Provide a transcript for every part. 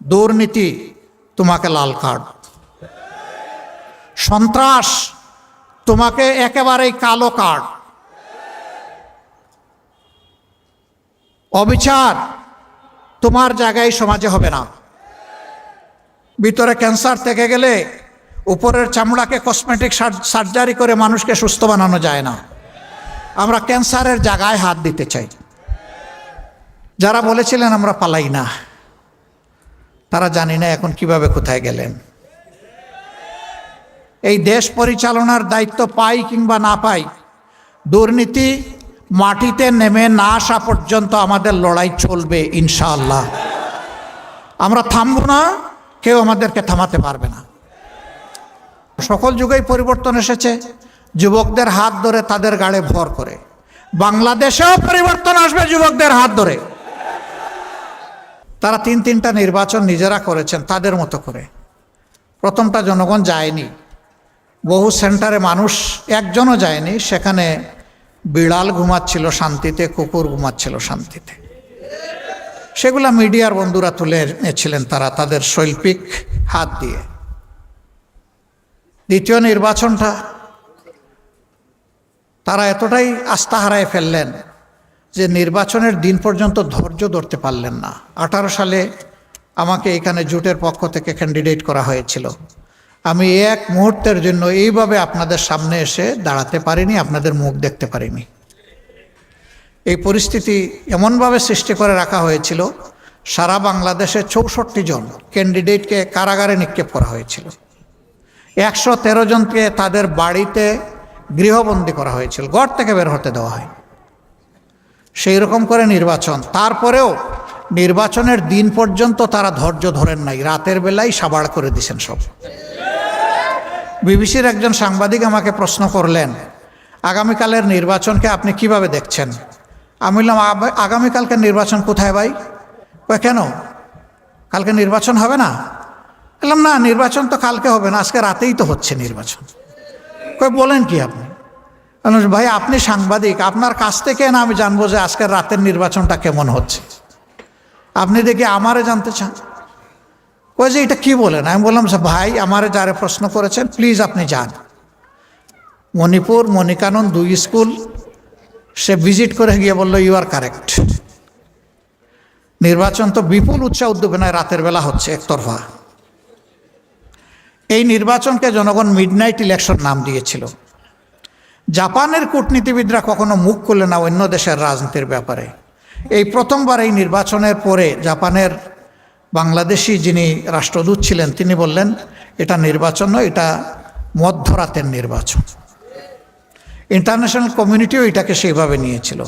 দুর্নীতি তোমাকে লাল কার্ড সন্ত্রাস তোমাকে একেবারেই কালো কার্ড অবিচার তোমার জায়গায় সমাজে হবে না। ভিতরে ক্যান্সার থেকে গেলে উপরের চামড়াকে কসমেটিক সার্জারি করে মানুষকে সুস্থ বানানো যায় না। আমরা ক্যান্সারের জায়গায় হাত দিতে চাই। যারা বলেছিলেন আমরা পালাই না। তারা জানি না এখন কীভাবে কোথায় গেলেন। এই দেশ পরিচালনার দায়িত্ব পাই কিংবা না পাই, দুর্নীতি মাটিতে নেমে না আসা পর্যন্ত আমাদের লড়াই চলবে ইনশাআল্লাহ। আমরা থামব না, কেউ আমাদেরকে থামাতে পারবে না। সকল যুগেই পরিবর্তন এসেছে, যুবকদের হাত ধরে তাদের গাড়ে ভর করে। বাংলাদেশেও পরিবর্তন আসবে যুবকদের হাত ধরে। তারা তিন তিনটা নির্বাচন নিজেরা করেছেন তাদের মতো করে। প্রথমটা জনগণ যায়নি। বহু সেন্টারে মানুষ, একজনও যায়নি। সেখানে বিড়াল ঘুমাচ্ছিল শান্তিতে, কুকুর ঘুমাচ্ছিল শান্তিতে। সেগুলা মিডিয়ার বন্ধুরা তুলে এনেছিলেন তারা তাদের শৈল্পিক হাত দিয়ে। দ্বিতীয় নির্বাচনটা, তারা এতটাই আস্থা হারায় ফেললেন যে নির্বাচনের দিন পর্যন্ত ধৈর্য ধরতে পারলেন না। আঠারো সালে আমাকে এখানে জোটের পক্ষ থেকে ক্যান্ডিডেট করা হয়েছিল। আমি এক মুহূর্তের জন্য এইভাবে আপনাদের সামনে এসে দাঁড়াতে পারিনি, আপনাদের মুখ দেখতে পারিনি। এই পরিস্থিতি এমনভাবে সৃষ্টি করে রাখা হয়েছিল, সারা বাংলাদেশে চৌষট্টি জন ক্যান্ডিডেটকে কারাগারে নিক্ষেপ করা হয়েছিল। একশো তেরো জনকে তাদের বাড়িতে গৃহবন্দী করা হয়েছিল গড় থেকে বের হতে দেওয়া হয় সেই রকম করে নির্বাচন। তারপরেও নির্বাচনের দিন পর্যন্ত তারা ধৈর্য ধরেন নাই। রাতের বেলায় সাবাড় করে দিছেন সব। বিবিসির একজন সাংবাদিক আমাকে প্রশ্ন করলেন, আগামীকালের নির্বাচনকে আপনি কীভাবে দেখছেন? আমি বললাম আগামীকালকে নির্বাচন কোথায় ভাই? কয় কেন? কালকে নির্বাচন হবে না? বললাম, না, নির্বাচন তো কালকে হবে না, আজকে রাতেই তো হচ্ছে নির্বাচন। কই, বলেন কি আপনি? ভাই, আপনি সাংবাদিক, আপনার কাছ থেকে না আমি জানব যে আজকের রাতের নির্বাচনটা কেমন হচ্ছে। আপনি দেখি আমারে জানতে চান? কই যে, এটা কি বলেন? আমি বললাম, যে ভাই, আমারে যারা প্রশ্ন করেছেন প্লিজ আপনি যান। মণিপুর, মণিকানন দুই স্কুল, সে ভিজিট করে গিয়ে বলল ইউ আর কারেক্ট নির্বাচন তো বিপুল উৎসাহ উদ্দীপনায় রাতের বেলা হচ্ছে একতরফা। এই নির্বাচনকে জনগণ মিডনাইট ইলেকশন নাম দিয়েছিল। জাপানের কূটনীতিবিদরা কখনো মুখ খুলে না অন্য দেশের রাজনীতির ব্যাপারে। এই প্রথমবার এই নির্বাচনের পরে জাপানের বাংলাদেশি যিনি রাষ্ট্রদূত ছিলেন, তিনি বললেন, এটা নির্বাচন নয়, এটা মধ্যরাতের নির্বাচন। ইন্টারন্যাশনাল কমিউনিটিও এটাকে সেইভাবে নিয়েছিল।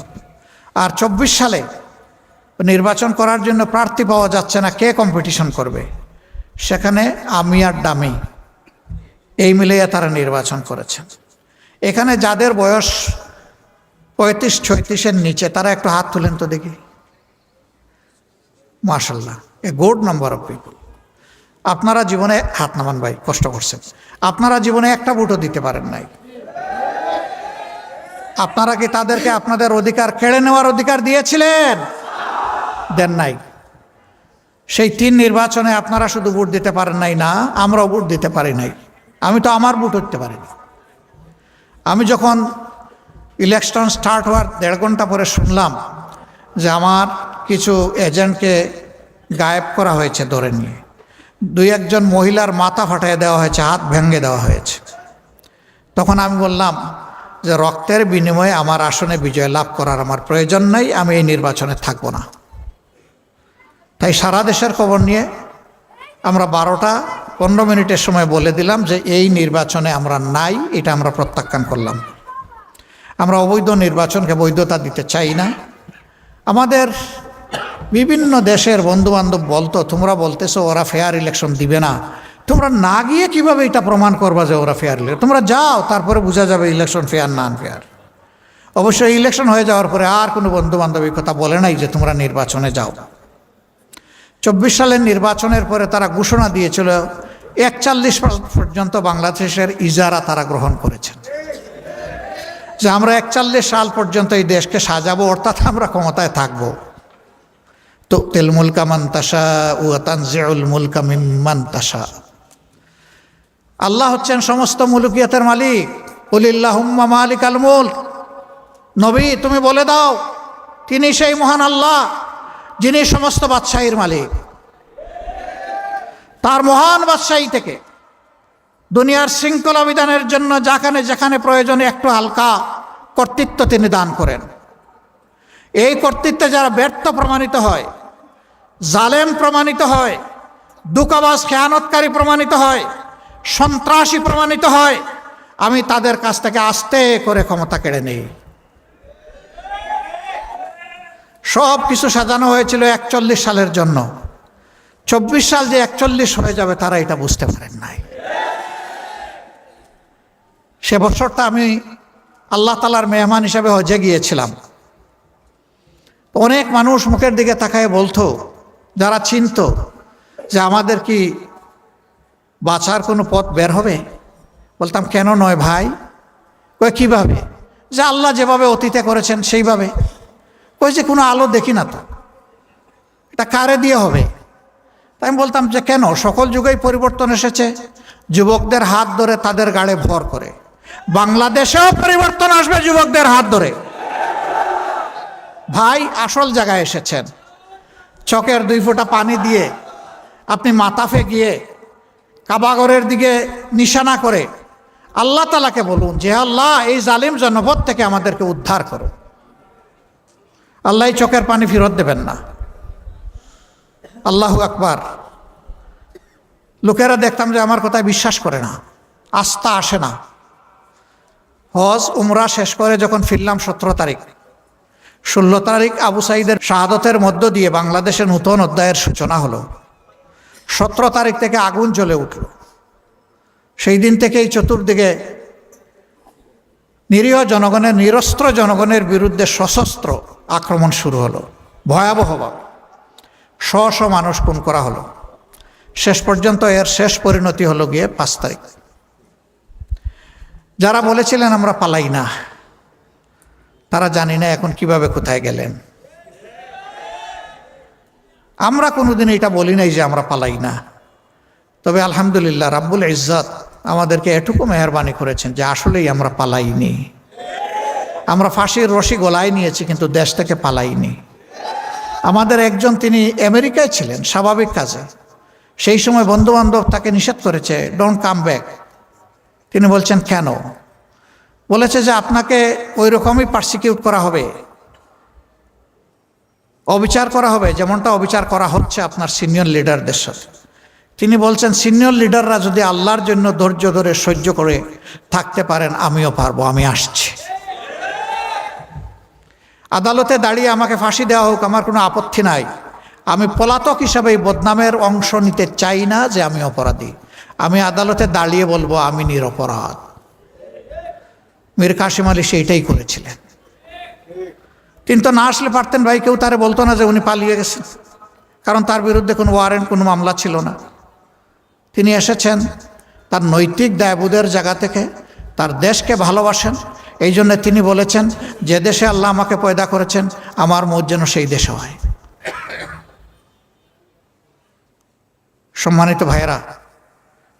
আর চব্বিশ সালে নির্বাচন করার জন্য প্রার্থী পাওয়া যাচ্ছে না, কে কম্পিটিশন করবে? সেখানে আমি আর ডামি এই মিলিয়ে তারা নির্বাচন করেছেন এখানে যাদের বয়স পঁয়ত্রিশ, ছয়ত্রিশের নিচে, তারা একটু হাত তুলেন তো দেখি। মার্শাল্লাহ a good number of people আপনারা জীবনে, হাত নামান ভাই, কষ্ট করছেন। আপনারা জীবনে একটা ভোটও দিতে পারেন নাই। আপনারা কি তাদেরকে আপনাদের অধিকার কেড়ে নেওয়ার অধিকার দিয়েছিলেন? দেন নাই। সেই তিন নির্বাচনে আপনারা শুধু ভোট দিতে পারেন নাই না, আমরাও ভোট দিতে পারি নাই। আমি তো আমার ভোট হতে পারিনি। আমি যখন ইলেকশন স্টার্ট হওয়ার দেড় ঘণ্টা পরে শুনলাম যে আমার কিছু এজেন্টকে গায়েব করা হয়েছে ধরে নিয়ে। দুই একজন মহিলার মাথা ফাটাই দেওয়া হয়েছে, হাত ভেঙে দেওয়া হয়েছে। তখন আমি বললাম যে রক্তের বিনিময়ে আমার আসনে বিজয় লাভ করার আমার প্রয়োজন নাই, আমি এই নির্বাচনে থাকব না। তাই সারা দেশের খবর নিয়ে আমরা বারোটা পনেরো মিনিটের সময় বলে দিলাম যে এই নির্বাচনে আমরা নাই, এটা আমরা প্রত্যাখ্যান করলাম। আমরা অবৈধ নির্বাচনকে বৈধতা দিতে চাই না। আমাদের বিভিন্ন দেশের বন্ধুবান্ধব বলতো, তোমরা বলতেছো ওরা ফেয়ার ইলেকশন দিবে না। তোমরা না গিয়ে কীভাবে এটা প্রমাণ করবা যে ওরা ফেয়ার ইলেকশন তোমরা যাও, তারপরে বোঝা যাবে ইলেকশন ফেয়ার না আনফেয়ার অবশ্যই ইলেকশন হয়ে যাওয়ার পরে আর কোনো বন্ধু বান্ধব কথা বলে নাই যে তোমরা নির্বাচনে যাও। চব্বিশ সালের নির্বাচনের পরে তারা ঘোষণা দিয়েছিল, একচল্লিশ পর্যন্ত বাংলাদেশের ইজারা তারা গ্রহণ করেছেন। যে আমরা একচল্লিশ সাল পর্যন্ত এই দেশকে সাজাবো, অর্থাৎ আমরা ক্ষমতায় থাকব। তুতিল মুলকা মান তাশা ও তানজিউল মুলকা মিম্মান তাশা আল্লাহ হচ্ছেন সমস্ত মুলুকিয়াতের মালিক। উলিল্লাহুম্মা মালিক আল মুলক। নবী, তুমি বলে দাও, তিনি সেই মহান আল্লাহ। যিনি সমস্ত বাদশাহীর মালিক, তার মহান বাদশাহী থেকে দুনিয়ার শৃঙ্খলা বিধানের জন্য যেখানে যেখানে প্রয়োজনে একটু হালকা কর্তৃত্ব তিনি দান করেন। এই কর্তৃত্বে যারা ব্যর্থ প্রমাণিত হয়, জালেম প্রমাণিত হয় দুকাবাজ খেয়ানতকারী প্রমাণিত হয়, সন্ত্রাসী প্রমাণিত হয়, আমি তাদের কাছ থেকে আস্তে করে ক্ষমতা কেড়ে নেই। সব কিছু সাজানো হয়েছিল একচল্লিশ সালের জন্য। চব্বিশ সাল যে একচল্লিশ হয়ে যাবে তারা এটা বুঝতে পারেন নাই। সে বছরটা আমি আল্লাহ তালার মেহমান হিসাবে হজে গিয়েছিলাম। অনেক মানুষ মুখের দিকে তাকায় বলতো, যারা চিনত যে আমাদের কি বাঁচার কোনো পথ বের হবে? বলতাম, কেন নয় ভাই? কই, কীভাবে? যে আল্লাহ যেভাবে অতীতে করেছেন সেইভাবে। কই যে কোনো আলো দেখি না তো। এটা কারে দিয়ে হবে? তাই আমি বলতাম যে কেন? সকল যুগেই পরিবর্তন এসেছে। যুবকদের হাত ধরে তাদের গাড়ে ভর করে। বাংলাদেশেও পরিবর্তন আসবে যুবকদের হাত ধরে। ভাই, আসল জায়গায় এসেছেন। চকের দুই ফোঁটা পানি দিয়ে আপনি মাতাফে গিয়ে কাবাগরের দিকে নিশানা করে আল্লাহ তালাকে বলুন যে, আল্লাহ, এই জালিম জনপদ থেকে আমাদেরকে উদ্ধার করো। আল্লাহ চোখের পানি ফেরত দেবেন না। আল্লাহ আকবার। লোকেরা দেখতাম যে আমার কথায় বিশ্বাস করে না, আস্থা আসে না। হজ, উমরা শেষ করে যখন ফিরলাম সতেরো তারিখ। ষোলো তারিখ আবু সাইদের শাহাদতের মধ্য দিয়ে বাংলাদেশের নূতন অধ্যায়ের সূচনা হলো। সতেরো তারিখ থেকে আগুন জ্বলে উঠল। সেই দিন থেকেই চতুর্দিকে নিরীহ জনগণের, নিরস্ত্র জনগণের বিরুদ্ধে সশস্ত্র আক্রমণ শুরু হলো। ভয়াবহভাবে শ শ মানুষ খুন করা হলো। শেষ পর্যন্ত এর শেষ পরিণতি হলো গিয়ে পাঁচ তারিখ। যারা বলেছিলেন, আমরা পালাই না, তারা জানি না এখন কীভাবে কোথায় গেলেন। আমরা কোনোদিন এটা বলি নাই যে আমরা পালাই না। তবে আলহামদুলিল্লাহ, রাব্বুল ইজ্জত আমাদেরকে এটুকু মেহরবানি করেছেন যে আসলেই আমরা পালাইনি। আমরা ফাঁসির রশি গলায় নিয়েছি, কিন্তু দেশ থেকে পালাইনি। আমাদের একজন তিনি আমেরিকায় ছিলেন, স্বাভাবিক কাজে। সেই সময় বন্ধুবান্ধব তাকে নিষেধ করেছে ডোন্ট কাম ব্যাক তিনি বলছেন, কেন? বলেছে যে, আপনাকে ওই রকমই পার্সিকিউট করা হবে। অবিচার করা হবে, যেমনটা অবিচার করা হচ্ছে আপনার সিনিয়র লিডারদের সাথে। তিনি বলছেন সিনিয়র লিডাররা যদি আল্লাহর জন্য ধৈর্য ধরে সহ্য করে থাকতে পারেন, আমিও পারব, আমি আসছি। আদালতে দাঁড়িয়ে আমাকে ফাঁসি দেওয়া হোক, আমার কোনো আপত্তি নাই। আমি পলাতক হিসাবে এই বদনামের অংশ নিতে চাই না যে আমি অপরাধী। আমি আদালতে দাঁড়িয়ে বলব, আমি নিরপরাধ। মীর কাশিম আলী সেইটাই করেছিলেন। কিন্তু না আসলে পারতেন ভাই, কেউ তারে বলতো না যে উনি পালিয়ে গেছেন। কারণ তার বিরুদ্ধে কোনো ওয়ারেন্ট কোনো মামলা ছিল না। তিনি এসেছেন, তার নৈতিক দায়বোধের জায়গা থেকে, তার দেশকে ভালোবাসেন এই জন্য তিনি বলেছেন, যে দেশে আল্লাহ আমাকে পয়দা করেছেন, আমার মত যেন সেই দেশে হয়। সম্মানিত ভাইয়েরা,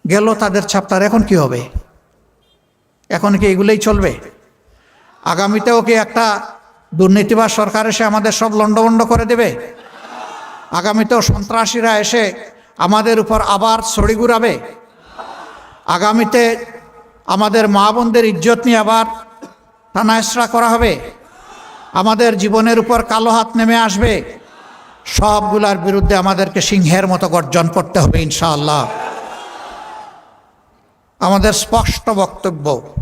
গেল তাদের ছাপটার এখন কি হবে? এখন কি এগুলোই চলবে? আগামীতেও কি একটা দুর্নীতিবাজ সরকার এসে আমাদের সব লণ্ডভণ্ড করে দেবে? আগামীতেও সন্ত্রাসীরা এসে আমাদের উপর আবার ছড়ি ঘুরাবে? আগামীতে আমাদের মা বোনদের ইজ্জত নিয়ে আবার টানাহেসরা করা হবে। আমাদের জীবনের উপর কালো হাত নেমে আসবে। সবগুলার বিরুদ্ধে আমাদেরকে সিংহের মতো গর্জন করতে হবে ইনশাআল্লাহ। আমাদের স্পষ্ট বক্তব্য,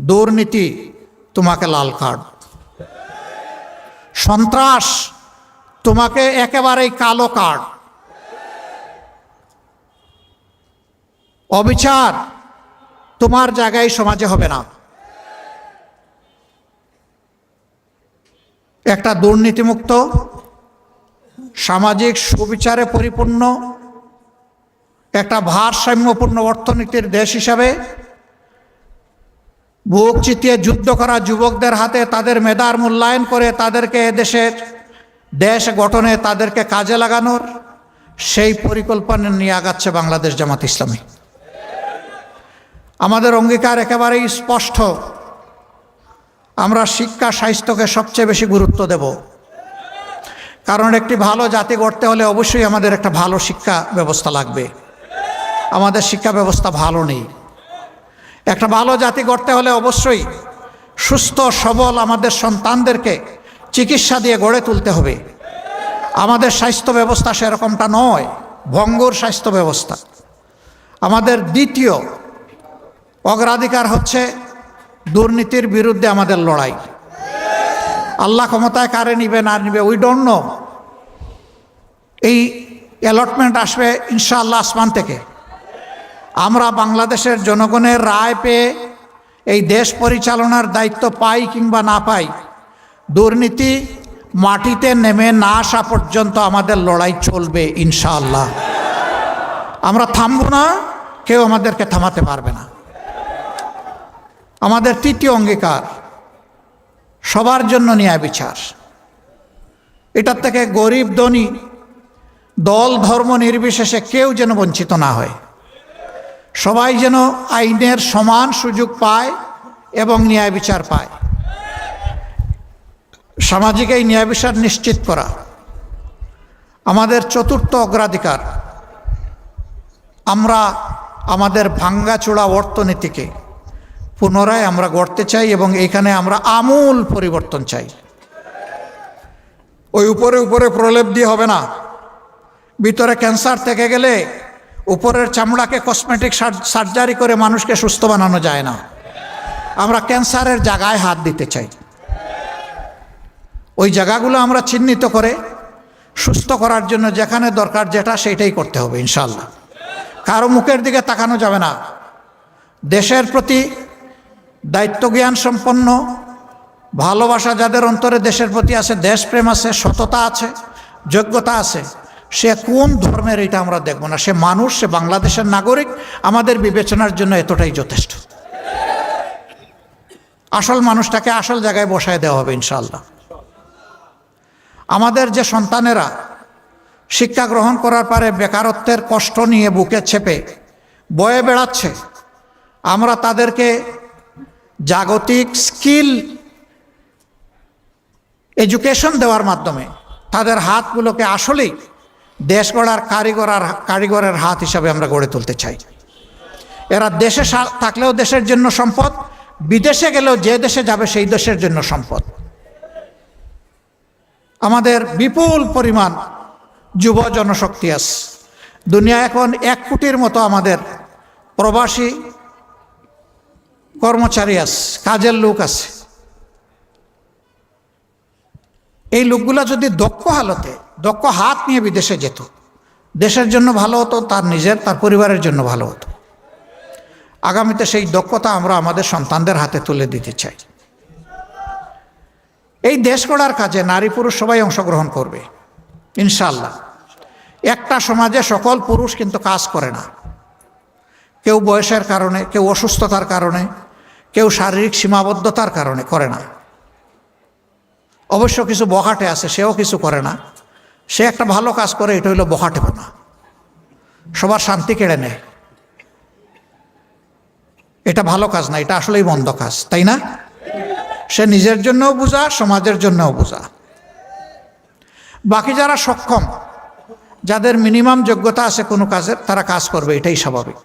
দুর্নীতি তোমাকে লাল কার্ড। সন্ত্রাস তোমাকে একেবারেই কালো কার্ড। অবিচার তোমার জায়গায় সমাজে হবে না। একটা দুর্নীতিমুক্ত, সামাজিক সুবিচারে পরিপূর্ণ, একটা ভারসাম্যপূর্ণ অর্থনীতির দেশ হিসাবে বুক চিতিয়ে যুদ্ধ করা যুবকদের হাতে তাদের মেধার মূল্যায়ন করে তাদেরকে দেশের দেশ গঠনে তাদেরকে কাজে লাগানোর, সেই পরিকল্পনা নিয়ে আগাচ্ছে বাংলাদেশ জামাত ইসলামী। আমাদের অঙ্গীকার একেবারেই স্পষ্ট। আমরা শিক্ষা স্বাস্থ্যকে সবচেয়ে বেশি গুরুত্ব দেব। কারণ একটি ভালো জাতি গড়তে হলে অবশ্যই আমাদের একটা ভালো শিক্ষা ব্যবস্থা লাগবে। আমাদের শিক্ষা ব্যবস্থা ভালো নেই। একটা ভালো জাতি গড়তে হলে অবশ্যই সুস্থ, সবল আমাদের সন্তানদেরকে চিকিৎসা দিয়ে গড়ে তুলতে হবে। আমাদের স্বাস্থ্য ব্যবস্থা সেরকমটা নয়, ভঙ্গুর স্বাস্থ্য ব্যবস্থা। আমাদের দ্বিতীয় অগ্রাধিকার হচ্ছে দুর্নীতির বিরুদ্ধে আমাদের লড়াই। আল্লাহ ক্ষমতায় কারে নিবে, না নিবে উই ডোন্ট নো এই অ্যালটমেন্ট আসবে ইনশাআল্লাহ আসমান থেকে। আমরা বাংলাদেশের জনগণের রায় পেয়ে এই দেশ পরিচালনার দায়িত্ব পাই কিংবা না পাই, দুর্নীতি মাটিতে নেমে না আসা পর্যন্ত আমাদের লড়াই চলবে ইনশাআল্লাহ। আমরা থামব না, কেউ আমাদেরকে থামাতে পারবে না। আমাদের তৃতীয় অঙ্গীকার, সবার জন্য ন্যায় বিচার। এটার থেকে গরিব, ধনী, দল, ধর্ম নির্বিশেষে কেউ যেন বঞ্চিত না হয়। সবাই যেন আইনের সমান সুযোগ পায় এবং ন্যায় বিচার পায়। সামাজিক এই ন্যায় বিচার নিশ্চিত করা আমাদের চতুর্থ অগ্রাধিকার। আমরা আমাদের ভাঙ্গাচোড়া অর্থনীতিকে পুনরায় আমরা গড়তে চাই এবং এইখানে আমরা আমূল পরিবর্তন চাই। ওই উপরে উপরে প্রলেপ দিয়ে হবে না। ভিতরে ক্যান্সার থেকে গেলে উপরের চামড়াকে কসমেটিক সার্জারি করে মানুষকে সুস্থ বানানো যায় না। আমরা ক্যান্সারের জায়গায় হাত দিতে চাই। ওই জায়গাগুলো আমরা চিহ্নিত করে সুস্থ করার জন্য যেখানে দরকার যেটা সেটাই করতে হবে ইনশাল্লাহ কারও মুখের দিকে তাকানো যাবে না। দেশের প্রতি দায়িত্বজ্ঞান সম্পন্ন ভালোবাসা যাদের অন্তরে দেশের প্রতি আছে, দেশপ্রেম আছে, সততা আছে, যোগ্যতা আছে, সে কোন ধর্মের এটা আমরা দেখব না। সে মানুষ, সে বাংলাদেশের নাগরিক, আমাদের বিবেচনার জন্য এতটাই যথেষ্ট। আসল মানুষটাকে আসল জায়গায় বসায় দেওয়া হবে ইনশাল্লাহ আমাদের যে সন্তানেরা শিক্ষা গ্রহণ করার পরে বেকারত্বের কষ্ট নিয়ে বুকে চেপে, বয়ে বেড়াচ্ছে, আমরা তাদেরকে জাগতিক স্কিল এডুকেশন দেওয়ার মাধ্যমে তাদের হাতগুলোকে আসলেই দেশ গড়ার কারিগরার কারিগরের হাত হিসাবে আমরা গড়ে তুলতে চাই। এরা দেশে থাকলেও দেশের জন্য সম্পদ, বিদেশে গেলেও যে দেশে যাবে সেই দেশের জন্য সম্পদ। আমাদের বিপুল পরিমাণ যুব জনশক্তি আছে। দুনিয়া এখন এক কোটির মতো আমাদের প্রবাসী কর্মচারী আছে, কাজের লোক আছে। এই লোকগুলা যদি দক্ষ হালতে, দক্ষ হাত নিয়ে বিদেশে যেত, দেশের জন্য ভালো হতো, তার নিজের, তার পরিবারের জন্য ভালো হতো। আগামীতে সেই দক্ষতা আমরা আমাদের সন্তানদের হাতে তুলে দিতে চাই। এই দেশ গড়ার কাজে নারী পুরুষ সবাই অংশগ্রহণ করবে ইনশাল্লাহ একটা সমাজে সকল পুরুষ কিন্তু কাজ করে না। কেউ বয়সের কারণে, কেউ অসুস্থতার কারণে কেউ শারীরিক সীমাবদ্ধতার কারণে করে না। অবশ্য কিছু বখাটে আছে, সেও কিছু করে না। সে একটা ভালো কাজ করে, এটা হইল বখাটেপনা সবার শান্তি কেড়ে নেয়। এটা ভালো কাজ না, এটা আসলেই মন্দ কাজ, তাই না? সে নিজের জন্যও বোঝা, সমাজের জন্যও বোঝা। বাকি যারা সক্ষম, যাদের মিনিমাম যোগ্যতা আছে কোনো কাজের, তারা কাজ করবে, এটাই স্বাভাবিক।